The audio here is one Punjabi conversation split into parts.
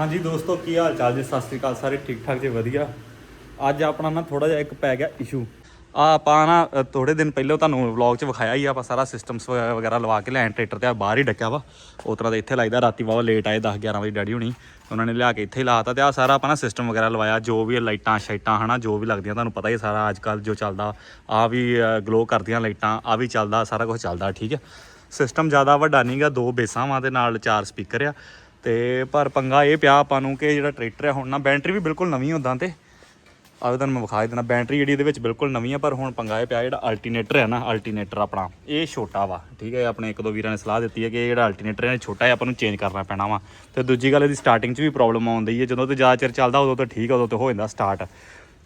ਹਾਂਜੀ ਦੋਸਤੋ ਕੀ ਹਾਲ ਚਾਲ ਜੀ? ਸਤਿ ਸ੍ਰੀ ਅਕਾਲ ਸਾਰੇ ਠੀਕ ਠਾਕ ਜੀ ਵਧੀਆ। ਅੱਜ ਆਪਣਾ ਨਾ ਥੋੜਾ ਜਿਹਾ ਇੱਕ ਪੈ ਗਿਆ ਇਸ਼ੂ ਆ ਆਪਾਂ ਨਾ ਅ, ਥੋੜੇ ਦਿਨ ਪਹਿਲਾਂ ਤੁਹਾਨੂੰ ਵਲੌਗ 'ਚ ਵਿਖਾਇਆ ਹੀ ਆਪਾਂ ਸਾਰਾ ਸਿਸਟਮਸ ਵਗੈਰਾ ਲਵਾ ਕੇ ਲੈਣ ਟਰੈਕਟਰ ਤੇ ਆ ਬਾਹਰ ਹੀ ਡੱਕਿਆ ਵਾ। ਉਸ ਤਰ੍ਹਾਂ ਦੇ ਇੱਥੇ ਲਾਈਦਾ ਰਾਤੀ ਬਹੁਤ ਲੇਟ ਆਏ 10 11 ਵਜੇ ਡੈਡੀ ਹੁਣੀ ਉਹਨਾਂ ਨੇ ਲਿਆ ਕੇ ਇੱਥੇ ਹੀ ਲਾਤਾ ਤੇ ਆ ਸਾਰਾ ਆਪਾਂ ਨਾ ਸਿਸਟਮ ਵਗੈਰਾ ਲਵਾਇਆ ਜੋ ਵੀ ਲਾਈਟਾਂ ਸ਼ਾਈਟਾਂ ਹਨਾ ਜੋ ਵੀ ਲੱਗਦੀਆਂ ਤੁਹਾਨੂੰ ਪਤਾ ਹੀ ਸਾਰਾ ਅੱਜ ਕੱਲ ਜੋ ਚੱਲਦਾ ਆ ਵੀ ਗਲੋ ਕਰਦੀਆਂ ਲਾਈਟਾਂ ਆ ਵੀ ਚੱਲਦਾ ਸਾਰਾ ਕੁਝ ਚੱਲਦਾ ਠੀਕ ਹੈ ਸਿਸਟਮ ਜ਼ਿਆਦਾ ਵੱਡਾ ਨਹੀਂਗਾ ਦੋ ਬੇਸਾਂ ਵਾਂ ਦੇ ਨਾਲ ਚਾਰ ਸਪੀਕਰ ਆ। ਤੇ ਪਰ ਪੰਗਾ ਇਹ ਪਿਆ ਆਪਾਂ ਨੂੰ ਕਿ ਜਿਹੜਾ ਟਰੈਕਟਰ ਹੈ ਹੁਣ ਨਾ ਬੈਟਰੀ ਵੀ ਬਿਲਕੁਲ ਨਵੀਂ ਹੁੰਦਾ ਤੇ। ਆਵੇ ਤੁਹਾਨੂੰ ਮੈਂ ਵਿਖਾ ਦੇਣਾ ਬੈਟਰੀ ਜਿਹੜੀ ਇਹਦੇ ਵਿੱਚ ਬਿਲਕੁਲ ਨਵੀਂ ਆ, ਪਰ ਹੁਣ ਪੰਗਾ ਇਹ ਪਿਆ ਜਿਹੜਾ ਅਲਟਰਨੇਟਰ ਹੈ ਨਾ ਅਲਟਰਨੇਟਰ ਆਪਣਾ, ਇਹ ਛੋਟਾ ਵਾ, ਠੀਕ ਹੈ, ਆਪਣੇ ਇੱਕ ਦੋ ਵੀਰਾਂ ਨੇ ਸਲਾਹ ਦਿੱਤੀ ਹੈ ਕਿ ਜਿਹੜਾ ਅਲਟਰਨੇਟਰ ਹੈ, ਇਹ ਛੋਟਾ ਹੈ, ਆਪਾਂ ਨੂੰ ਚੇਂਜ ਕਰਨਾ ਪੈਣਾ ਵਾ। ਤੇ ਦੂਜੀ ਗੱਲ ਇਹਦੀ ਸਟਾਰਟਿੰਗ 'ਚ ਵੀ ਪ੍ਰੋਬਲਮ ਆਉਂਦੀ ਹੈ, ਜਦੋਂ ਤੇ ਜ਼ਿਆਦਾ ਚਿਰ ਚੱਲਦਾ, ਉਦੋਂ ਤਾਂ ਠੀਕ ਉਦੋਂ ਤੇ ਹੋ ਜਾਂਦਾ ਸਟਾਰਟ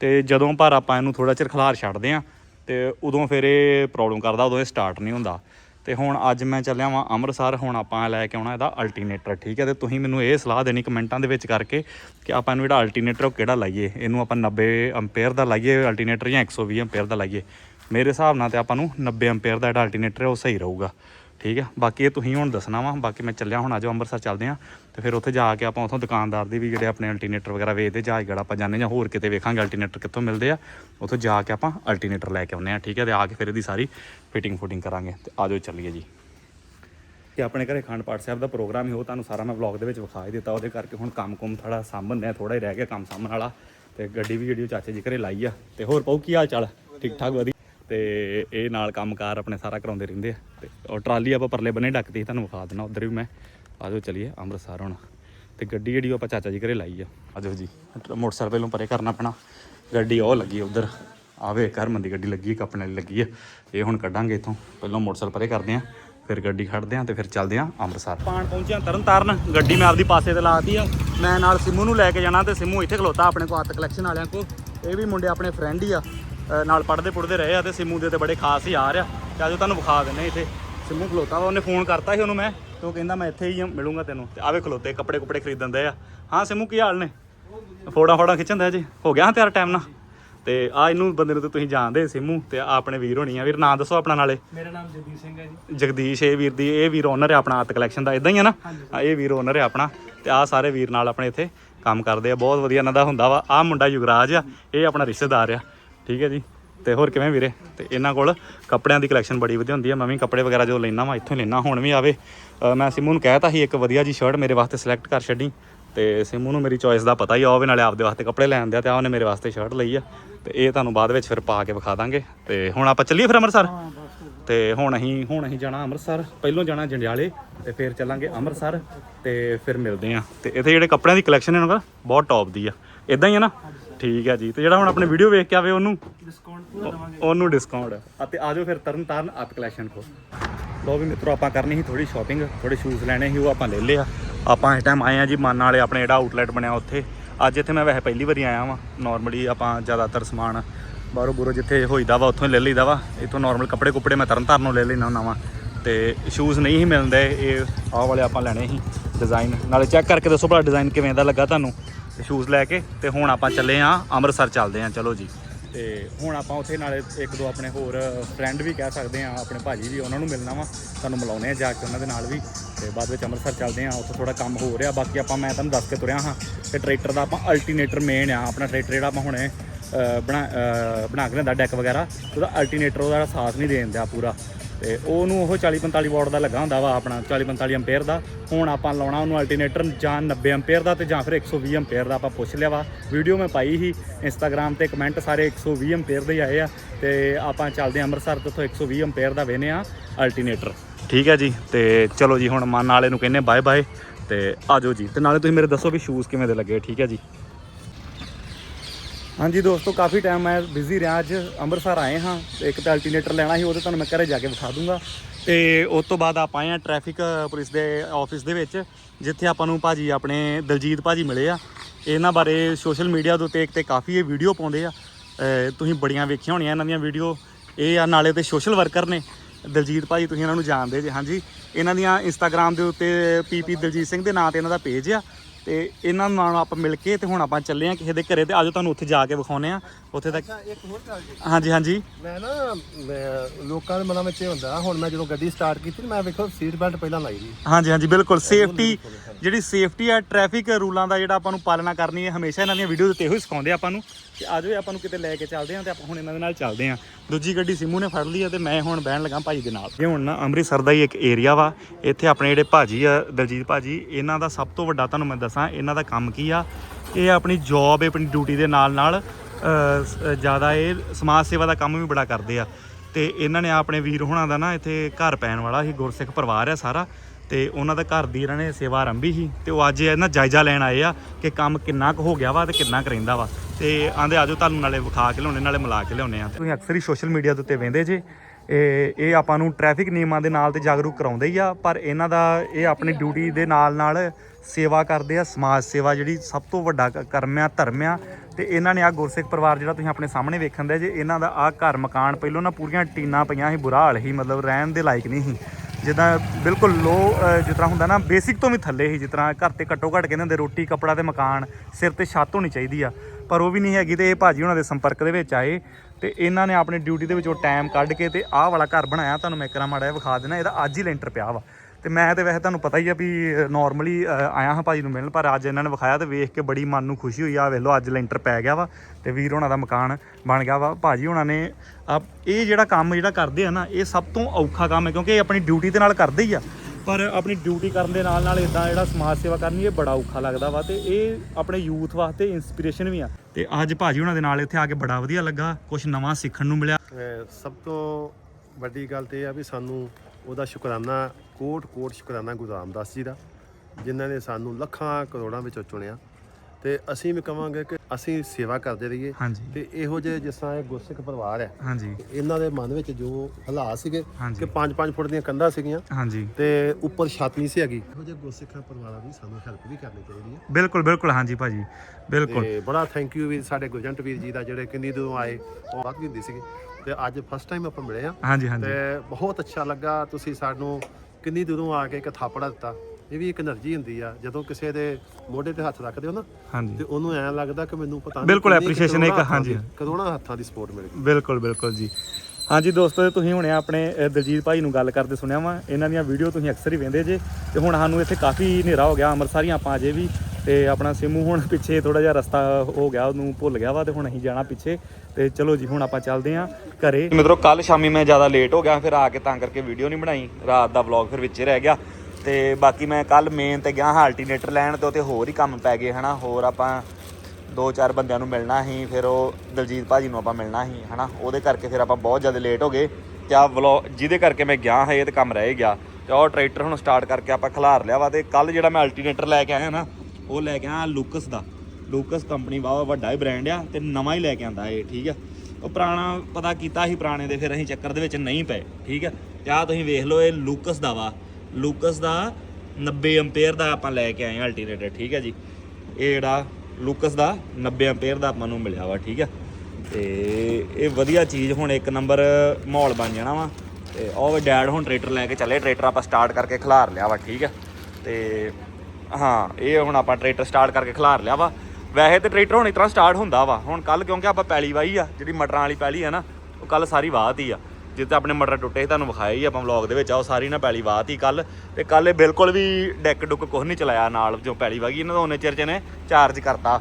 ਤੇ ਜਦੋਂ ਪਰ ਆਪਾਂ ਇਹਨੂੰ ਥੋੜਾ ਚਿਰ ਖਿਲਾਰ ਛੱਡਦੇ ਆ ਤੇ ਉਦੋਂ ਫਿਰ ਇਹ ਪ੍ਰੋਬਲਮ ਕਰਦਾ, ਉਦੋਂ ਇਹ ਸਟਾਰਟ ਨਹੀਂ ਹੁੰਦਾ। ਤੇ ਹੁਣ ਅੱਜ ਮੈਂ ਚੱਲਿਆ ਵਾਂ ਅੰਮ੍ਰਿਤਸਰ, ਹੁਣ ਆਪਾਂ ਲੈ ਕੇ ਆਉਣਾ ਇਹਦਾ ਅਲਟਰਨੇਟਰ ਠੀਕ ਹੈ? ਤੇ ਤੁਸੀਂ ਮੈਨੂੰ ਇਹ ਸਲਾਹ ਦੇਣੀ ਕਮੈਂਟਾਂ ਦੇ ਵਿੱਚ ਕਰਕੇ ਕਿ ਆਪਾਂ ਨੂੰ ਜਿਹੜਾ ਅਲਟਰਨੇਟਰ ਉਹ ਕਿਹੜਾ ਲਾਈਏ? ਇਹਨੂੰ ਆਪਾਂ 90 ਐਂਪੀਅਰ ਦਾ ਲਾਈਏ ਅਲਟਰਨੇਟਰ ਜਾਂ 120 ਐਂਪੀਅਰ ਦਾ ਲਾਈਏ? ਮੇਰੇ ਹਿਸਾਬ ਨਾਲ ਤੇ ਆਪਾਂ ਨੂੰ 90 ਐਂਪੀਅਰ ਦਾ ਜਿਹੜਾ ਅਲਟਰਨੇਟਰ ਹੈ ਉਹ ਸਹੀ ਰਹੂਗਾ। ਠੀਕ ਆ। ਬਾਕੀ ਇਹ ਤੁਸੀਂ ਹੁਣ ਦੱਸਣਾ ਵਾ, ਬਾਕੀ ਮੈਂ ਚੱਲਿਆ, ਹੁਣ ਅੱਜ ਅੰਮ੍ਰਿਤਸਰ ਚੱਲਦੇ ਆ। ਤੇ ਫਿਰ ਉੱਥੇ ਜਾ ਕੇ ਆਪਾਂ ਉੱਥੋਂ ਦੁਕਾਨਦਾਰ ਦੀ ਵੀ ਜਿਹੜੇ ਆਪਣੇ ਅਲਟਰਨੇਟਰ ਵਗੈਰਾ ਵੇਚਦੇ ਜਹਾਜ਼ ਆਪਾਂ ਜਾਂਦੇ ਜਾਂ ਹੋਰ ਕਿਤੇ ਵੇਖਾਂਗੇ ਅਲਟਰਨੇਟਰ ਕਿੱਥੋਂ ਮਿਲਦੇ ਆ, ਉੱਥੋਂ ਜਾ ਕੇ ਆਪਾਂ ਅਲਟਰਨੇਟਰ ਲੈ ਕੇ ਆਉਂਦੇ ਆ, ਠੀਕ ਹੈ ਤੇ ਆ ਕੇ ਫਿਰ ਇਹਦੀ ਸਾਰੀ ਫਿਟਿੰਗ ਫੁਟਿੰਗ ਕਰਾਂਗੇ। ਤੇ ਆਜੋ ਚੱਲੀਏ ਜੀ। ਕਿ ਆਪਣੇ ਘਰੇ ਖੰਡ ਪਾਠ ਸਾਹਿਬ ਦਾ ਪ੍ਰੋਗਰਾਮ ਹੀ ਉਹ ਤੁਹਾਨੂੰ ਸਾਰਾ ਮੈਂ ਵਲੌਗ ਦੇ ਵਿੱਚ ਵਿਖਾ ਹੀ ਦਿੱਤਾ। ਉਹਦੇ ਕਰਕੇ ਹੁਣ ਕੰਮ ਕੁਮ ਥੋੜਾ ਸਾਂਭਣ ਥੋੜਾ ਹੀ ਰਹਿ ਗਿਆ ਕੰਮ ਸਾਂਭਣ ਵਾਲਾ। ਤੇ ਗੱਡੀ ਵੀ ਜਿਹੜੀ ਉਹ ਚਾਚੇ ਜੀ ਘਰੇ ਲਾਈ ਆ। ਤੇ ਹੋਰ ਪਾਉ ਕੀ ਹਾਲ ਚਾਲ ਠੀਕ ਠਾਕ ਵਧੀਆ? ਤੇ ਇਹ ਨਾਲ ਕੰਮਕਾਰ ਆਪਣੇ ਸਾਰਾ ਕਰਾਉਂਦੇ ਰਹਿੰਦੇ ਆ। ਤੇ ਉਹ ਟਰਾਲੀ ਆਪਾਂ ਪਰਲੇ ਬੰਨੇ ਡੱਕਦੀ ਤੁਹਾਨੂੰ ਵਿਖਾ ਦਿੰਦਾ ਉਧਰ ਵੀ ਮੈਂ। ਆਜੋ ਚਲੀਏ ਅੰਮ੍ਰਿਤਸਰ ਹੁਣ। ਤੇ ਗੱਡੀ ਜਿਹੜੀ ਉਹ ਆਪਾਂ ਚਾਚਾ ਜੀ ਘਰੇ ਲਾਈ ਆ। ਆਜੋ ਜੀ, ਮੋਟਰਸਾਈਕਲ ਪਹਿਲੋਂ ਪਰੇ ਕਰਨਾ ਪੈਣਾ। ਗੱਡੀ ਉਹ ਲੱਗੀ ਉਧਰ। ਆਵੇ ਹਰਮਨ ਦੀ ਗੱਡੀ ਲੱਗੀ, ਇੱਕ ਵਾਲੀ ਲੱਗੀ ਆ। ਇਹ ਹੁਣ ਕੱਢਾਂਗੇ ਇਥੋਂ। ਪਹਿਲਾਂ ਮੋਟਰਸਾਈਕਲ ਪਰੇ ਕਰਦੇ ਆ, ਫਿਰ ਗੱਡੀ ਖੜਦੇ ਆ ਤੇ ਫਿਰ ਚੱਲਦੇ ਆ ਅੰਮ੍ਰਿਤਸਰ। ਪਾਣ ਪਹੁੰਚਿਆ ਤਰਨ ਤਾਰਨ ਗੱਡੀ ਮੈਂ ਆਪਦੀ ਪਾਸੇ ਤੇ ਲਾਤੀ ਆ। ਮੈਂ ਨਾਲ ਸਿੰਮੂ ਨੂੰ ਲੈ ਕੇ ਜਾਣਾ ਤੇ ਸਿੰਮੂ ਇੱਥੇ ਖਲੋਤਾ ਆਪਣੇ ਕੋਲ ਆਤ ਕਲੈਕਸ਼ਨ ਵਾਲਿਆਂ ਕੋਲ ਇਹ ਵੀ ਮੁੰਡੇ ਆਪਣੇ ਫਰੈਂਡ ਹੀ ਆ। ਨਾਲ ਪੜਦੇ ਪੁੜਦੇ ਰਹੇ ਆ ਤੇ ਸਿੰਮੂ ਦੇ ਤੇ ਬੜੇ ਖਾਸ ਯਾਰ ਆ। ਤੇ ਆਜੋ ਤੁਹਾਨੂੰ ਵਿਖਾ ਦਿੰਨੇ ਇੱਥੇ। ਸਿੰਮੂ ਖਲੋਤਾ ਵਾ ਉਹਨੇ ਫੋਨ ਕਰਤਾ ਸੀ ਉਹਨੂੰ ਮੈਂ ਤੇ ਉਹ ਕਹਿੰਦਾ ਮੈਂ ਇੱਥੇ ਹੀ ਆ, ਮਿਲੂੰਗਾ ਤੈਨੂੰ। ਤੇ ਆਵੇ ਖਲੋਤੇ ਕੱਪੜੇ ਕੁਪੜੇ ਖਰੀਦਣ ਦੇ ਆ। ਹਾਂ ਸਿੰਮੂ ਕੀ ਹਾਲ ਨੇ? ਫੋੜਾ ਫੋੜਾ ਖਿੱਚਣ ਦਾ ਜੀ? ਹੋ ਗਿਆ ਤਿਆਰ ਟਾਈਮ ਨਾਲ? ਤੇ ਆ ਇਹਨੂੰ ਬੰਦੇ ਨੂੰ ਤੇ ਤੁਸੀਂ ਜਾਣਦੇ ਸਿੰਮੂ ਤੇ ਆਪਣੇ ਵੀਰ ਹੋਣੀ ਆ। ਵੀਰ ਨਾਂ ਦੱਸੋ ਆਪਣਾ ਨਾਲੇ। ਮੇਰਾ ਨਾਮ ਜਗਦੀਪ ਸਿੰਘ ਹੈ ਜੀ। ਜਗਦੀਸ਼ ਇਹ ਵੀਰ ਦੀ ਇਹ ਵੀਰ ਓਨਰ ਹੈ ਆਪਣਾ ਆਰਟ ਕਲੈਕਸ਼ਨ ਦਾ। ਇਦਾਂ ਹੀ ਹੈ ਨਾ? ਹਾਂ, ਇਹ ਵੀਰ ਓਨਰ ਹੈ ਆਪਣਾ। ਤੇ ਆਹ ਸਾਰੇ ਵੀਰ ਨਾਲ ਆਪਣੇ ਇੱਥੇ ਕੰਮ ਕਰਦੇ ਆ। ਬਹੁਤ ਵਧੀਆ ਇਹਨਾਂ ਦਾ ਹੁੰਦਾ ਵਾ। ਆਹ ਮੁੰਡਾ ਯੁਗਰਾਜ ਆ ਇਹ ਆਪਣਾ ਰਿਸ਼ਤੇਦਾਰ ਆ। ਠੀਕ ਹੈ ਜੀ। ਤੇ ਹੋਰ ਕਿਵੇਂ ਵੀਰੇ? ਤੇ ਇਹਨਾਂ ਕੋਲ ਕੱਪੜਿਆਂ ਦੀ ਕਲੈਕਸ਼ਨ ਬੜੀ ਵਧੀਆ ਹੁੰਦੀ ਆ। ਮੈਂ ਵੀ ਕੱਪੜੇ ਵਗੈਰਾ ਜੋ ਲੈਣਾ ਵਾ ਇੱਥੋਂ ਲੈਣਾ ਹੁਣ ਵੀ ਆਵੇ। ਮੈਂ ਸਿਮੂ ਨੂੰ ਕਹਿਤਾ ਸੀ ਇੱਕ ਵਧੀਆ ਜੀ ਸ਼ਰਟ ਮੇਰੇ ਵਾਸਤੇ ਸਿਲੈਕਟ ਕਰ ਛੱਡੀ। ਤੇ ਸਿਮੂ ਨੂੰ ਮੇਰੀ ਚੋਇਸ ਦਾ ਪਤਾ ਹੀ ਆ ਉਹ ਵੀ ਨਾਲੇ ਆਪਦੇ ਵਾਸਤੇ ਕੱਪੜੇ ਲੈਣ ਦਿਆ ਤੇ ਆ ਉਹਨੇ ਮੇਰੇ ਵਾਸਤੇ ਸ਼ਰਟ ਲਈ ਆ। ਤੇ ਇਹ ਤੁਹਾਨੂੰ ਬਾਅਦ ਵਿੱਚ ਫਿਰ ਪਾ ਕੇ ਵਿਖਾ ਦਾਂਗੇ। ਤੇ ਹੁਣ ਆਪਾਂ ਚੱਲੀਏ ਫਿਰ ਅੰਮ੍ਰਿਤਸਰ? ਤੇ ਹੁਣ ਅਸੀਂ ਹੁਣ ਅਸੀਂ ਜਾਣਾ ਅੰਮ੍ਰਿਤਸਰ। ਪਹਿਲੋਂ ਜਾਣਾ ਜੰਡਿਆਲੇ ਤੇ ਫਿਰ ਚੱਲਾਂਗੇ ਅੰਮ੍ਰਿਤਸਰ। ਤੇ ਫਿਰ ਮਿਲਦੇ ਆ। ਤੇ ਇੱਥੇ ਜਿਹੜੇ ਕੱਪੜਿਆਂ ਦੀ ਕਲੈਕਸ਼ਨ ਹੈ ਨਾ ਬਹੁਤ ਟੌਪ ਦੀ ਆ। ਇਦਾਂ ਹੀ ਆ ਨਾ? ਠੀਕ ਹੈ ਜੀ। ਤੇ ਜਿਹੜਾ ਹੁਣ ਆਪਣੇ ਵੀਡੀਓ ਵੇਖ ਕੇ ਆਵੇ ਉਹਨੂੰ? ਡਿਸਕਾਊਂਟ ਪੂਰਾ ਦਵਾਂਗੇ। ਉਹਨੂੰ ਡਿਸਕਾਊਂਟ ਅਤੇ ਆਜੋ ਫਿਰ ਤਰਨ ਤਾਰਨ ਆਪ ਕਲੈਕਸ਼ਨ ਕੋ ਲੋ ਵੀ ਮਿੱਤਰੋ ਆਪਾਂ ਕਰਨੀ ਸੀ ਥੋੜੀ ਸ਼ਾਪਿੰਗ ਥੋੜੇ ਸ਼ੂਜ਼ ਲੈਣੇ ਸੀ ਉਹ ਆਪਾਂ ਲੈ ਲਿਆ ਆਪਾਂ ਇਸ ਟਾਈਮ ਆਏ ਆ ਜੀ ਮਾਨ ਵਾਲੇ ਆਪਣੇ ਜਿਹੜਾ ਆਊਟਲੈਟ ਬਣਿਆ ਉੱਥੇ। ਅੱਜ ਇੱਥੇ ਮੈਂ ਵੈਸੇ ਪਹਿਲੀ ਵਾਰੀ ਆਇਆ ਵਾਂ। ਨਾਰਮਲੀ ਆਪਾਂ ਜ਼ਿਆਦਾਤਰ ਸਮਾਨ ਬਾਹਰੋਂ ਬੁਰੋ ਜਿੱਥੇ ਹੋਈਦਾ ਵਾ ਉੱਥੋਂ ਹੀ ਲੈ ਲਈਦਾ ਵਾ। ਇੱਥੋਂ ਨਾਰਮਲ ਕੱਪੜੇ ਕੁੱਪੜੇ ਮੈਂ ਤਰਨ ਤਾਰਨੋਂ ਲੈ ਲੈਣਾ ਹੁੰਦਾ ਵਾਂ। ਤੇ ਸ਼ੂਜ਼ ਨਹੀਂ ਹੀ ਮਿਲਦੇ ਇਹ ਆਹ ਵਾਲੇ ਆਪਾਂ ਲੈਣੇ ਸੀ ਡਿਜ਼ਾਈਨ ਨਾਲੇ ਚੈੱਕ ਕਰਕੇ ਦੱਸੋ ਭਲਾ ਡਿਜ਼ਾਈਨ ਕਿਵੇਂ ਦਾ ਲੱਗਾ ਤੁਹਾਨੂੰ। ਸ਼ੂਜ਼ ਲੈ ਕੇ ਤੇ ਹੁਣ ਆਪਾਂ ਚੱਲੇ ਆ, ਅੰਮ੍ਰਿਤਸਰ ਚੱਲਦੇ ਆ, ਚਲੋ ਜੀ। ਤੇ ਹੁਣ ਆਪਾਂ ਉੱਥੇ ਨਾਲੇ ਇੱਕ ਦੋ ਆਪਣੇ ਹੋਰ ਫਰੈਂਡ ਵੀ ਕਹਿ ਸਕਦੇ ਆ, ਆਪਣੇ ਭਾਜੀ ਵੀ ਉਹਨਾਂ ਨੂੰ ਮਿਲਣਾ ਵਾ, ਤੁਹਾਨੂੰ ਮਿਲਾਉਣੇ ਆ ਜਾ ਕੇ ਉਹਨਾਂ ਦੇ ਨਾਲ ਵੀ। ਤੇ ਬਾਅਦ ਵਿੱਚ ਅੰਮ੍ਰਿਤਸਰ ਚੱਲਦੇ ਆ, ਉੱਥੇ ਥੋੜਾ ਕੰਮ ਹੋ ਰਿਹਾ, ਬਾਕੀ ਆਪਾਂ ਮੈਂ ਤੁਹਾਨੂੰ ਦੱਸ ਕੇ ਤੁਰਿਆ ਹਾਂ ਕਿ ਟਰੈਕਟਰ ਦਾ ਆਪਾਂ ਅਲਟਰਨੇਟਰ ਮੇਨ ਆ, ਆਪਣਾ ਟਰੈਕਟਰ ਜਿਹੜਾ ਆਪਾਂ ਹੁਣੇ ਬਣਾ ਬਣਾ ਕੇ ਲਿਆਂਦਾ ਡੈਕ ਵਗੈਰਾ, ਉਹਦਾ ਅਲਟਰਨੇਟਰ ਉਹਦਾ ਸਾਥ ਨਹੀਂ ਦੇਣ ਦਿਆ ਪੂਰਾ। ਤੇ ਉਹਨੂੰ ਉਹ 40 45 ਵਾਟ ਦਾ ਲੱਗਾ ਹੁੰਦਾ ਵਾ ਆਪਣਾ 40 45 ਐਂਪੀਅਰ ਦਾ। ਹੁਣ ਆਪਾਂ ਲਾਉਣਾ ਉਹਨੂੰ ਅਲਟਰਨੇਟਰ ਜਾਂ 90 ਐਂਪੀਅਰ ਦਾ ਤੇ ਜਾਂ ਫਿਰ 120 ਐਂਪੀਅਰ ਦਾ ਆਪਾਂ ਪੁੱਛ ਲਿਆ ਵਾ। ਵੀਡੀਓ ਮੈਂ ਪਾਈ ਸੀ ਇੰਸਟਾਗ੍ਰam ਤੇ ਕਮੈਂਟ ਸਾਰੇ 120 ਐਂਪੀਅਰ ਦੇ ਹੀ ਆਏ ਆ ਤੇ ਆਪਾਂ ਚੱਲਦੇ ਹਾਂ ਅੰਮ੍ਰਿਤਸਰ ਤੋਂ ਉੱਥੋਂ 120 ਐਂਪੀਅਰ ਦਾ ਵੇਨੇ ਆ ਅਲਟਰਨੇਟਰ ਠੀਕ ਹੈ ਜੀ, ਤੇ ਚਲੋ ਜੀ ਹੁਣ ਮਨ ਵਾਲੇ ਨੂੰ ਕਹਿੰਨੇ ਬਾਏ ਬਾਏ ਤੇ ਆਜੋ ਜੀ। ਤੇ ਨਾਲੇ ਤੁਸੀਂ ਮੇਰੇ ਦੱਸੋ ਵੀ ਸ਼ੂਜ਼ ਕਿਵੇਂ ਦੇ ਲੱਗੇ, ਠੀਕ ਹੈ ਜੀ? ਹਾਂਜੀ ਦੋਸਤੋ, ਕਾਫੀ ਟਾਈਮ ਮੈਂ ਬਿਜ਼ੀ ਰਿਹਾ ਅੱਜ। ਅੰਮ੍ਰਿਤਸਰ ਆਏ ਹਾਂ। ਤੇ ਇੱਕ ਤਾਂ ਅਲਟਰਨੇਟਰ ਲੈਣਾ ਸੀ ਉਹਦੇ ਤੁਹਾਨੂੰ ਮੈਂ ਘਰੇ ਜਾ ਕੇ ਵਿਖਾ ਦੂੰਗਾ। ਤੇ ਉਸ ਤੋਂ ਬਾਅਦ ਆਪਾਂ ਆਏ ਹਾਂ ਟ੍ਰੈਫਿਕ ਪੁਲਿਸ ਦੇ ਆਫਿਸ ਦੇ ਵਿੱਚ, ਜਿੱਥੇ ਆਪਾਂ ਨੂੰ ਭਾਜੀ ਆਪਣੇ ਦਲਜੀਤ ਭਾਜੀ ਮਿਲੇ ਆ। ਇਹਨਾਂ ਬਾਰੇ ਸੋਸ਼ਲ ਮੀਡੀਆ ਦੇ ਉੱਤੇ ਇੱਕ ਤੇ ਕਾਫੀ ਇਹ ਵੀਡੀਓ ਪਾਉਂਦੇ ਆ। ਤੁਸੀਂ ਬੜੀਆਂ ਵੇਖੀਆਂ ਹੋਣੀਆਂ ਇਹਨਾਂ ਦੀਆਂ ਵੀਡੀਓ ਇਹ ਆ ਨਾਲੇ ਤੇ ਸੋਸ਼ਲ ਵਰਕਰ ਨੇ। ਦਲਜੀਤ ਭਾਜੀ, ਤੁਸੀਂ ਇਹਨਾਂ ਨੂੰ ਜਾਣਦੇ ਜੇ, ਹਾਂਜੀ। ਇਹਨਾਂ ਦੀਆਂ ਇੰਸਟਾਗ੍ਰam ਦੇ ਉੱਤੇ ਪੀਪੀ ਦਲਜੀਤ ਸਿੰਘ ਦੇ ਨਾਂ ਤੇ ਇਹਨਾਂ ਦਾ ਪੇਜ ਆ। ਤੇ ਇਹਨਾਂ ਨਾਲ ਆਪਾਂ ਮਿਲ ਕੇ ਤੇ ਹੁਣ ਆਪਾਂ ਚੱਲੇ ਆ ਕਿਸੇ ਦੇ ਘਰੇ ਤੇ ਆਜੋ ਤੁਹਾਨੂੰ ਉੱਥੇ ਜਾ ਕੇ ਵਿਖਾਉਨੇ ਆ ਉੱਥੇ ਤੱਕ ਅੱਛਾ ਇੱਕ ਹੋਰ ਗੱਲ ਜੀ। ਹਾਂਜੀ ਹਾਂਜੀ। ਮੈਂ ਨਾ ਮੈਂ- ਲੋਕਾਂ ਦੇ ਮਨਾਂ ਵਿੱਚ ਇਹ ਹੁੰਦਾ ਹੁਣ ਮੈਂ ਜਦੋਂ ਗੱਡੀ ਸਟਾਰਟ ਕੀਤੀ ਮੈਂ ਵੇਖੋ ਸੀਟ ਬੈਲਟ ਪਹਿਲਾਂ ਲਾਈ ਦੀ ਹਾਂਜੀ ਹਾਂਜੀ ਬਿਲਕੁਲ। ਸੇਫਟੀ ਜਿਹੜੀ ਸੇਫਟੀ ਆ ਟ੍ਰੈਫਿਕ ਰੂਲਾਂ ਦਾ ਜਿਹੜਾ ਆਪਾਂ ਨੂੰ ਪਾਲਣਾ ਕਰਨੀ ਹੈ ਹਮੇਸ਼ਾ ਇਹਨਾਂ ਦੀਆਂ ਵੀਡੀਓ ਤੇ ਇਹੋ ਹੀ ਸਿਖਾਉਂਦੇ ਆ ਆਪਾਂ ਨੂੰ। ਕਿ ਆਜੋ ਇਹ ਆਪਾਂ ਨੂੰ ਕਿਤੇ ਲੈ ਕੇ ਚੱਲਦੇ ਆ ਤੇ ਆਪਾਂ ਹੁਣ ਇਹਨਾਂ ਦੇ ਨਾਲ ਚੱਲਦੇ ਆ ਦੂਜੀ ਗੱਡੀ ਸਿੰਮੂ ਨੇ ਫੜ ਲਈ ਆ ਤੇ ਮੈਂ ਹੁਣ ਬਹਿਣ ਲੱਗਾ ਭਾਜੀ ਦੇ ਨਾਲ। ਇਹ ਹੁਣ ਨਾ ਅੰਮ੍ਰਿਤਸਰ ਦਾ ਹੀ ਇੱਕ ਏਰੀਆ ਵਾ। ਇੱਥੇ ਆਪਣੇ ਜਿਹੜੇ ਭਾਜੀ ਆ, ਦਲਜੀਤ ਭਾਜੀ, ਇਹਨਾਂ ਦਾ ਸਭ ਤੋਂ ਵੱਡਾ ਤੁਹਾਨੂੰ ਮੈਂ ਦੱਸਾਂ, ਇਹਨਾਂ ਦਾ ਕੰਮ ਕੀ ਆ? ਇਹ ਆਪਣੀ ਜੌਬ ਆਪਣੀ ਡਿਊਟੀ ਦੇ ਨਾਲ ਨਾਲ ਜ਼ਿਆਦਾ ਇਹ ਸਮਾਜ ਸੇਵਾ ਦਾ ਕੰਮ ਵੀ ਬੜਾ ਕਰਦੇ ਆ। ਤੇ ਇਹਨਾਂ ਨੇ ਆਪਣੇ ਵੀਰ ਹੋਣਾ ਦਾ ਨਾ ਇੱਥੇ ਘਰ ਪੈਣ ਵਾਲਾ ਸੀ, ਗੁਰਸਿੱਖ ਪਰਿਵਾਰ ਆ ਸਾਰਾ। ਤੇ ਉਹਨਾਂ ਦਾ ਘਰ ਦੀ ਇਹਨਾਂ ਨੇ ਸੇਵਾ ਆਰੰਭੀ ਸੀ ਤੇ ਉਹ ਅੱਜ ਇਹਨਾਂ ਜਾਇਜ਼ਾ ਲੈਣ ਆਏ ਆ ਕਿ ਕੰਮ ਕਿੰਨਾ ਕੁ ਹੋ ਗਿਆ ਵਾ ਤੇ ਕਿੰਨਾ ਕੁ ਰਹਿੰਦਾ ਵਾ। ਤੇ ਆਂਦੇ ਆਜੋ ਤੁਹਾਨੂੰ ਨਾਲੇ ਵਿਖਾ ਕੇ ਲਿਆਉਣੇ, ਨਾਲੇ ਮਿਲਾ ਕੇ ਲਿਆਉਣੇ ਆ। ਤੁਸੀਂ ਅਕਸਰ ਹੀ ਸੋਸ਼ਲ ਮੀਡੀਆ ਦੇ ਉੱਤੇ ਵੇਂਦੇ ਜੇ। ਇਹ ਇਹ ਆਪਾਂ ਨੂੰ ਟ੍ਰੈਫਿਕ ਨਿਯਮਾਂ ਦੇ ਨਾਲ ਤੇ ਜਾਗਰੂਕ ਕਰਾਉਂਦੇ ਹੀ ਆ, ਪਰ ਇਹਨਾਂ ਦਾ ਇਹ ਆਪਣੀ ਡਿਊਟੀ ਦੇ ਨਾਲ ਨਾਲ ਸੇਵਾ ਕਰਦੇ ਆ, ਸਮਾਜ ਸੇਵਾ ਜਿਹੜੀ ਸਭ ਤੋਂ ਵੱਡਾ ਕਰਮ ਆ, ਧਰਮ ਆ। ਤੇ ਇਹਨਾਂ ਨੇ ਆ ਗੁਰਸਿੱਖ ਪਰਿਵਾਰ ਜਿਹੜਾ ਤੁਸੀਂ ਆਪਣੇ ਸਾਹਮਣੇ ਵੇਖਣ ਦੇ ਜੇ, ਇਹਨਾਂ ਦਾ ਆ ਘਰ ਮਕਾਨ ਪਹਿਲੋਂ ਨਾ ਪੂਰੀਆਂ ਟੀਨਾਂ ਪਈਆਂ ਸੀ, ਬੁਰਾ ਹਾਲ ਸੀ, ਮਤਲਬ ਰਹਿਣ ਦੇ ਲਾਇਕ ਨਹੀਂ ਸੀ। ਜਿੱਦਾਂ ਬਿਲਕੁਲ ਲੋ ਜਿਸ ਤਰ੍ਹਾਂ ਹੁੰਦਾ ਨਾ ਬੇਸਿਕ ਤੋਂ ਵੀ ਥੱਲੇ ਸੀ, ਜਿਸ ਤਰ੍ਹਾਂ ਘਰ ਤੇ ਘੱਟੋ ਘੱਟ ਕਹਿੰਦੇ ਹੁੰਦੇ, ਰੋਟੀ, ਕੱਪੜਾ ਤੇ ਮਕਾਨ, ਸਿਰ ਤੇ ਛੱਤ ਹੋਣੀ ਚਾਹੀਦੀ ਆ। ਪਰ ਉਹ ਵੀ ਨਹੀਂ ਹੈਗੀ ਤੇ ਇਹ ਭਾਜੀ ਉਹਨਾਂ ਦੇ ਸੰਪਰਕ ਦੇ ਵਿੱਚ ਆਏ ਤੇ ਇਹਨਾਂ ਨੇ ਆਪਣੀ ਡਿਊਟੀ ਦੇ ਵਿੱਚੋਂ ਟਾਈਮ ਕੱਢ ਕੇ ਤੇ ਆਹ ਵਾਲਾ ਘਰ ਬਣਾਇਆ। ਤੁਹਾਨੂੰ ਮੈਂ ਕਰਾਂ ਮਾੜਾ ਜਿਹਾ ਵਿਖਾ ਦੇਣਾ ਇਹਦਾ ਅੱਜ ਹੀ ਲੈਂਟਰ ਪਿਆ ਵਾ। ਤੇ ਮੈਂ ਤੇ ਵੈਸੇ ਤੁਹਾਨੂੰ ਪਤਾ ਹੀ ਆ ਵੀ ਨਾਰਮਲੀ ਆਇਆ ਹਾਂ ਭਾਜੀ ਨੂੰ ਮਿਲਣ, ਪਰ ਅੱਜ ਇਹਨਾਂ ਨੇ ਵਿਖਾਇਆ ਤੇ ਵੇਖ ਕੇ ਬੜੀ ਮਨ ਨੂੰ ਖੁਸ਼ੀ ਹੋਈ ਆ। ਵੇਖ ਲਓ, ਅੱਜ ਲੈਂਟਰ ਪੈ ਗਿਆ ਵਾ ਤੇ ਵੀਰ ਹੋਣਾ ਦਾ ਮਕਾਨ ਬਣ ਗਿਆ ਵਾ। ਭਾਜੀ ਹੋਣਾ ਨੇ ਆ, ਇਹ ਜਿਹੜਾ ਕੰਮ ਜਿਹੜਾ ਕਰਦੇ ਆ ਨਾ, ਇਹ ਸਭ ਤੋਂ ਔਖਾ ਕੰਮ ਹੈ, ਕਿਉਂਕਿ ਇਹ ਆਪਣੀ ਡਿਊਟੀ ਦੇ ਨਾਲ ਕਰਦੇ ਹੀ ਆ। ਪਰ ਆਪਣੀ ਡਿਊਟੀ ਕਰਨ ਦੇ ਨਾਲ ਨਾਲ ਇਦਾਂ ਜਿਹੜਾ ਸਮਾਜ ਸੇਵਾ ਕਰਨੀ, ਇਹ ਬੜਾ ਔਖਾ ਲੱਗਦਾ ਵਾ ਤੇ ਇਹ ਆਪਣੇ ਯੂਥ ਵਾਸਤੇ ਇਨਸਪੀਰੇਸ਼ਨ ਵੀ ਆ। ਤੇ ਅੱਜ ਭਾਜੀ ਉਹਨਾਂ ਦੇ ਨਾਲ ਇੱਥੇ ਆ ਕੇ ਬੜਾ ਵਧੀਆ ਲੱਗਾ ਕੁਝ ਨਵਾਂ ਸਿੱਖਣ ਨੂੰ ਮਿਲਿਆ। ਸਭ ਤੋਂ ਵੱਡੀ ਗੱਲ ਤੇ ਇਹ ਆ ਵੀ ਸਾਨੂੰ ਉਹਦਾ ਸ਼ੁਕਰਾਨਾ ਕੋਟ ਕੋਟ ਸ਼ੁਕਰਾਨਾ ਗੁਰੂ ਰਾਮਦਾਸ ਜੀ ਦਾ ਜਿਨ੍ਹਾਂ ਨੇ ਸਾਨੂੰ ਲੱਖਾਂ ਕਰੋੜਾਂ ਵਿੱਚੋਂ ਚੁਣਿਆ। ਤੇ ਅਸੀਂ ਵੀ ਕਵਾਂਗੇ ਕਿ ਅਸੀਂ ਸੇਵਾ ਕਰਦੇ ਰਹੀਏ। ਹਾਂਜੀ। ਤੇ ਇਹੋ ਜਿਹੇ ਜਿਸ ਤਰ੍ਹਾਂ ਇਹ ਗੁਰਸਿੱਖ ਪਰਿਵਾਰ ਹੈ ਹਾਂਜੀ। ਇਹਨਾਂ ਦੇ ਮਨ ਵਿੱਚ ਜੋ ਹਾਲਾਤ ਸੀਗੇ ਹਾਂਜੀ। ਕਿ 5-5 ਫੁੱਟ ਦੀਆਂ ਕੰਧਾਂ ਸੀਗੀਆਂ ਹਾਂਜੀ। ਤੇ ਉੱਪਰ ਛੱਤ ਨਹੀਂ ਸੀ ਹੈਗੀ। ਇਹੋ ਜਿਹੇ ਗੁਰਸਿੱਖ ਪਰਿਵਾਰਾਂ ਦੀ ਸਾਨੂੰ ਹੈਲਪ ਵੀ ਕਰਨੀ ਚਾਹੀਦੀ ਹੈ। ਬਿਲਕੁਲ ਬਿਲਕੁਲ ਹਾਂਜੀ ਭਾਜੀ ਬਿਲਕੁਲ। ਤੇ ਬੜਾ ਥੈਂਕ ਯੂ ਵੀ ਸਾਡੇ ਗੁਰਜੰਟ ਵੀਰ ਜੀ ਦਾ ਜਿਹੜੇ ਕਿੰਨੀ ਦੂਰੋਂ ਆਏ ਉਹ ਬਾਤ ਵੀ ਹੁੰਦੀ ਸੀਗੀ। ਤੇ ਅੱਜ ਫਸਟ ਟਾਈਮ ਆਪਾਂ ਮਿਲੇ ਆ ਹਾਂਜੀ ਹਾਂਜੀ। ਤੇ ਬਹੁਤ ਅੱਛਾ ਲੱਗਾ ਤੁਸੀਂ ਸਾਨੂੰ ਕਿੰਨੀ ਦੂਰੋਂ ਆ ਕੇ ਇੱਕ ਥਾਪੜਾ ਦਿੱਤਾ ਇਹ ਵੀ ਇੱਕ એનર્ਜੀ ਹੁੰਦੀ ਆ ਜਦੋਂ ਕਿਸੇ ਦੇ ਮੋਢੇ ਤੇ ਹੱਥ ਰੱਖਦੇ ਹੋ ਨਾ ਹਾਂਜੀ। ਤੇ ਉਹਨੂੰ ਐਂ ਲੱਗਦਾ ਕਿ ਮੈਨੂੰ ਪਤਾ ਨਹੀਂ ਬਿਲਕੁਲ ਐਪਰੀਸ਼ੀਏਸ਼ਨ ਇੱਕ ਹਾਂਜੀ। ਕਰੋਨਾ ਹੱਥਾਂ ਦੀ ਸਪੋਰਟ ਮਿਲ। ਗਈ ਬਿਲਕੁਲ ਬਿਲਕੁਲ ਜੀ। ਹਾਂਜੀ ਦੋਸਤੋ ਤੁਸੀਂ ਹੁਣੇ ਆਪਣੇ ਦਲਜੀਤ ਭਾਈ ਨੂੰ ਗੱਲ ਕਰਦੇ ਸੁਣਿਆ ਵਾ। ਇਹਨਾਂ ਦੀਆਂ ਵੀਡੀਓ ਤੁਸੀਂ ਅਕਸਰ ਹੀ ਵੇਂਦੇ ਜੇ ਤੇ ਹੁਣ ਸਾਨੂੰ ਇੱਥੇ ਕਾਫੀ ਹਨੇਰਾ ਹੋ ਗਿਆ ਅੰਮ੍ਰਿਤਸਰੀਆਂ ਆਪਾਂ ਅਜੇ ਵੀ। ਤੇ ਆਪਣਾ ਸਿਮੂ ਹੁਣ ਪਿੱਛੇ ਥੋੜਾ ਜਿਹਾ ਰਸਤਾ ਹੋ ਗਿਆ, ਉਹਨੂੰ ਭੁੱਲ ਗਿਆ ਵਾ ਤੇ ਹੁਣ ਅਸੀਂ ਜਾਣਾ ਪਿੱਛੇ। ਤੇ ਚਲੋ ਜੀ, ਹੁਣ ਆਪਾਂ ਚੱਲਦੇ ਆਂ ਘਰੇ। ਮਿੱਤਰੋ ਕੱਲ ਸ਼ਾਮੀ ਮੈਂ ਜ਼ਿਆਦਾ ਲੇਟ ਹੋ ਗਿਆ, ਫਿਰ ਆ ਕੇ ਤਾਂ ਕਰਕੇ ਵੀਡੀਓ ਨਹੀਂ ਬਣਾਈ। ਰਾਤ ਦਾ ਵਲੌਗ ਫਿਰ ਵਿੱਚੇ ਰਹਿ ਗਿਆ। ਤੇ ਬਾਕੀ ਮੈਂ ਕੱਲ ਮੇਨ ਤੇ ਗਿਆ ਹਾਂ ਅਲਟਰਨੇਟਰ ਲੈਣ ਤੇ ਉਤੇ ਹੋਰ ਹੀ ਕੰਮ ਪੈ ਗਏ, ਹਨਾ? ਹੋਰ ਆਪਾਂ ਦੋ ਚਾਰ ਬੰਦਿਆਂ ਨੂੰ ਮਿਲਣਾ ਸੀ, ਫਿਰ ਉਹ ਦਲਜੀਤ ਭਾਜੀ ਨੂੰ ਆਪਾਂ ਮਿਲਣਾ ਸੀ, ਹਨਾ? ਉਹਦੇ ਕਰਕੇ ਫਿਰ ਆਪਾਂ ਬਹੁਤ ਜ਼ਿਆਦਾ ਲੇਟ ਹੋ ਗਏ। ਤੇ ਆ ਵਲੌਗ ਜਿਹਦੇ ਕਰਕੇ ਮੈਂ ਗਿਆ ਹਾਂ, ਇਹ ਤੇ ਕੰਮ ਰਹਿ ਗਿਆ। ਤੇ ਉਹ ਟਰੈਕਟਰ ਹੁਣ ਸਟਾਰਟ ਕਰਕੇ ਆਪਾਂ ਖਿਲਾਰ ਲਿਆ ਵਾ ਤੇ ਕੱਲ ਜਿਹੜਾ ਮੈਂ ਅਲਟਰਨੇਟਰ ਲੈ ਕੇ ਆਇਆ ਨਾ ਉਹ ਲੈ ਕੇ ਆਇਆ ਲੂਕਸ ਦਾ। ਲੂਕਸ ਕੰਪਨੀ ਵਾਵਾ ਵੱਡਾ ਹੀ ਬ੍ਰਾਂਡ ਆ ਤੇ ਨਵਾਂ ਹੀ ਲੈ ਕੇ ਆਂਦਾ ਇਹ, ਠੀਕ ਆ? ਉਹ ਪੁਰਾਣਾ ਪਤਾ ਕੀਤਾ ਸੀ ਪੁਰਾਣੇ ਦੇ, ਫਿਰ ਅਸੀਂ ਚੱਕਰ ਦੇ ਵਿੱਚ ਨਹੀਂ ਪਏ, ਠੀਕ ਆ? ਤੇ ਆ ਤੁਸੀਂ ਵੇਖ ਲਓ, ਇਹ ਲੂਕਸ ਦਾ ਵਾ। ਲੂਕਸ ਦਾ 90 ਐਂਪੀਅਰ ਦਾ ਆਪਾਂ ਲੈ ਕੇ ਆਏ ਹਾਂ ਅਲਟਰਨੇਟਰ ਠੀਕ ਹੈ ਜੀ? ਇਹ ਜਿਹੜਾ ਲੂਕਸ ਦਾ 90 ਐਂਪੀਅਰ ਦਾ ਆਪਾਂ ਨੂੰ ਮਿਲਿਆ ਵਾ, ਠੀਕ ਆ? ਤੇ ਇਹ ਵਧੀਆ ਚੀਜ਼ ਹੁਣ ਇੱਕ ਨੰਬਰ ਮਾਹੌਲ ਬਣ ਜਾਣਾ ਵਾ। ਤੇ ਉਹ ਡੈਡ ਹੁਣ ਟਰੈਕਟਰ ਲੈ ਕੇ ਚੱਲੇ, ਟਰੈਕਟਰ ਆਪਾਂ ਸਟਾਰਟ ਕਰਕੇ ਖਿਲਾਰ ਲਿਆ ਵਾ, ਠੀਕ ਆ? ਤੇ ਹਾਂ, ਇਹ ਹੁਣ ਆਪਾਂ ਟਰੈਕਟਰ ਸਟਾਰਟ ਕਰਕੇ ਖਿਲਾਰ ਲਿਆ ਵਾ। ਵੈਸੇ ਤੇ ਟਰੈਕਟਰ ਹੁਣ ਇਸ ਤਰ੍ਹਾਂ ਸਟਾਰਟ ਹੁੰਦਾ ਵਾ। ਹੁਣ ਕੱਲ ਕਿਉਂਕਿ ਆਪਾਂ ਪੈਲੀ ਵਾਈ ਆ, ਜਿਹੜੀ ਮਟਰਾਂ ਵਾਲੀ ਪੈਲੀ ਆ ਨਾ, ਉਹ ਕੱਲ ਸਾਰੀ ਵਾਹਤੀ ਆ। ਜਿੱਤੇ ਆਪਣੇ ਮਟਰ ਟੁੱਟੇ ਸੀ, ਤੁਹਾਨੂੰ ਵਿਖਾਇਆ ਹੀ ਆਪਾਂ ਵਲੌਗ ਦੇ ਵਿੱਚ ਆ ਉਹ ਸਾਰੀ ਨਾ ਪੈਲੀ ਵਾਹਤੀ ਕੱਲ ਤੇ ਕੱਲ ਇਹ ਬਿਲਕੁਲ ਵੀ ਡੈਕ ਡੁੱਕ ਕੁਝ ਨਹੀਂ ਚਲਾਇਆ ਨਾਲ ਜੋ ਪੈਲੀ ਵਾਗੀ ਇਹਨਾਂ ਦਾ ਉਹਨੇ ਚਿਰ ਚ ਨੇ ਚਾਰਜ ਕਰਤਾ।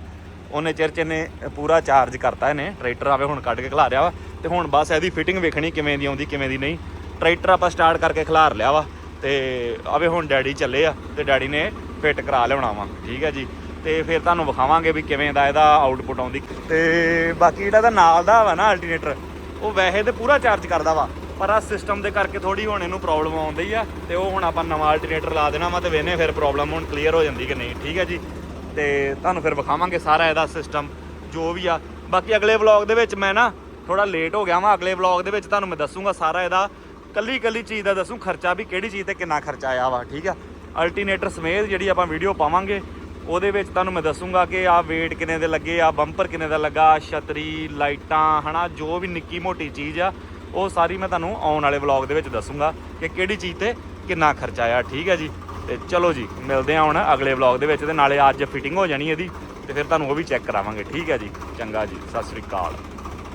ਉਹਨੇ ਚਿਰ ਚ ਨੇ ਪੂਰਾ ਚਾਰਜ ਕਰਤਾ ਇਹਨੇ ਟਰੈਕਟਰ ਆਵੇ ਹੁਣ ਕੱਢ ਕੇ ਖਿਲਾ ਰਿਹਾ ਵਾ। ਤੇ ਹੁਣ ਬਸ ਇਹਦੀ ਫਿਟਿੰਗ ਵੇਖਣੀ ਕਿਵੇਂ ਦੀ ਆਉਂਦੀ, ਕਿਵੇਂ ਦੀ ਨਹੀਂ। ਟਰੈਕਟਰ ਆਪਾਂ ਸਟਾਰਟ ਕਰਕੇ ਖਿਲਾਰ ਲਿਆ ਵਾ। ਤੇ ਆਵੇ ਹੁਣ ਡੈਡੀ ਚੱਲੇ ਆ ਤੇ ਡੈਡੀ ਨੇ ਫਿੱਟ ਕਰਾ ਲਿਆਉਣਾ ਵਾ, ਠੀਕ ਹੈ ਜੀ। ਤੇ ਫਿਰ ਤੁਹਾਨੂੰ ਵਿਖਾਵਾਂਗੇ ਵੀ ਕਿਵੇਂ ਦਾ ਇਹਦਾ ਆਊਟਪੁੱਟ ਆਉਂਦੀ। ਤੇ ਬਾਕੀ ਜਿਹੜਾ ਇਹਦਾ ਨਾਲ ਦਾ ਵਾ ਨਾ ਅਲਟਰਨੇਟਰ ਉਹ ਵੈਸੇ ਤੇ ਪੂਰਾ ਚਾਰਜ ਕਰਦਾ ਵਾ, ਪਰ ਆ ਸਿਸਟਮ ਦੇ ਕਰਕੇ ਥੋੜੀ ਹੁਣ ਇਹਨੂੰ ਪ੍ਰੋਬਲਮ ਆਉਂਦੀ ਆ ਤੇ ਉਹ ਹੁਣ ਆਪਾਂ ਨਵਾਂ ਅਲਟਰਨੇਟਰ ਲਾ ਦੇਣਾ ਵਾ ਤੇ ਵੇਨੇ ਫਿਰ ਪ੍ਰੋਬਲਮ ਹੁਣ ਕਲੀਅਰ ਹੋ ਜਾਂਦੀ ਕਿ ਨਹੀਂ, ਠੀਕ ਹੈ ਜੀ। ਤੇ ਤੁਹਾਨੂੰ ਫਿਰ ਵਿਖਾਵਾਂਗੇ ਸਾਰਾ ਇਹਦਾ ਸਿਸਟਮ ਜੋ ਵੀ ਆ। ਬਾਕੀ ਅਗਲੇ ਵਲੌਗ ਦੇ ਵਿੱਚ ਮੈਂ ਨਾ ਥੋੜਾ ਲੇਟ ਹੋ ਗਿਆ ਵਾਂ, ਅਗਲੇ ਵਲੌਗ ਦੇ ਵਿੱਚ ਤੁਹਾਨੂੰ ਮੈਂ ਦੱਸੂਗਾ ਸਾਰਾ ਇਹਦਾ ਕੱਲੀ ਕੱਲੀ ਚੀਜ਼ ਦਾ ਦੱਸੂ, ਖਰਚਾ ਵੀ ਕਿਹੜੀ ਚੀਜ਼ ਤੇ ਕਿੰਨਾ ਖਰਚਾ ਆਇਆ ਵਾ, ਠੀਕ ਆ? ਅਲਟਰਨੇਟਰ ਸਮੇਤ ਜਿਹੜੀ ਆਪਾਂ ਵੀਡੀਓ ਪਾਵਾਂਗੇ, ਉਹਦੇ ਵਿੱਚ ਤੁਹਾਨੂੰ ਮੈਂ ਦੱਸੂਗਾ ਕਿ ਆ weight ਕਿੰਨੇ ਦੇ ਲੱਗੇ ਆ ਬੰਪਰ ਕਿੰਨੇ ਦਾ ਲੱਗਾ ਛਤਰੀ, ਲਾਈਟਾਂ, ਹਨਾ, ਜੋ ਵੀ ਨਿੱਕੀ ਮੋਟੀ ਚੀਜ਼ ਆ, ਉਹ ਸਾਰੀ ਮੈਂ ਤੁਹਾਨੂੰ ਆਉਣ ਵਾਲੇ ਵਲੌਗ ਦੇ ਵਿੱਚ ਦੱਸੂਗਾ ਕਿ ਕਿਹੜੀ ਚੀਜ਼ ਤੇ ਕਿੰਨਾ ਖਰਚਾ ਆਇਆ, ਠੀਕ ਹੈ ਜੀ? ਤੇ ਚਲੋ ਜੀ, ਮਿਲਦੇ ਹਾਂ ਹੁਣ ਅਗਲੇ ਵਲੌਗ ਦੇ ਵਿੱਚ ਤੇ ਨਾਲੇ ਅੱਜ ਫਿਟਿੰਗ ਹੋ ਜਾਣੀ ਇਹਦੀ, ਤੇ ਫਿਰ ਤੁਹਾਨੂੰ ਉਹ ਵੀ ਚੈੱਕ ਕਰਾਵਾਂਗੇ, ਠੀਕ ਹੈ ਜੀ? ਚੰਗਾ ਜੀ, ਸਤਿ ਸ੍ਰੀ ਅਕਾਲ।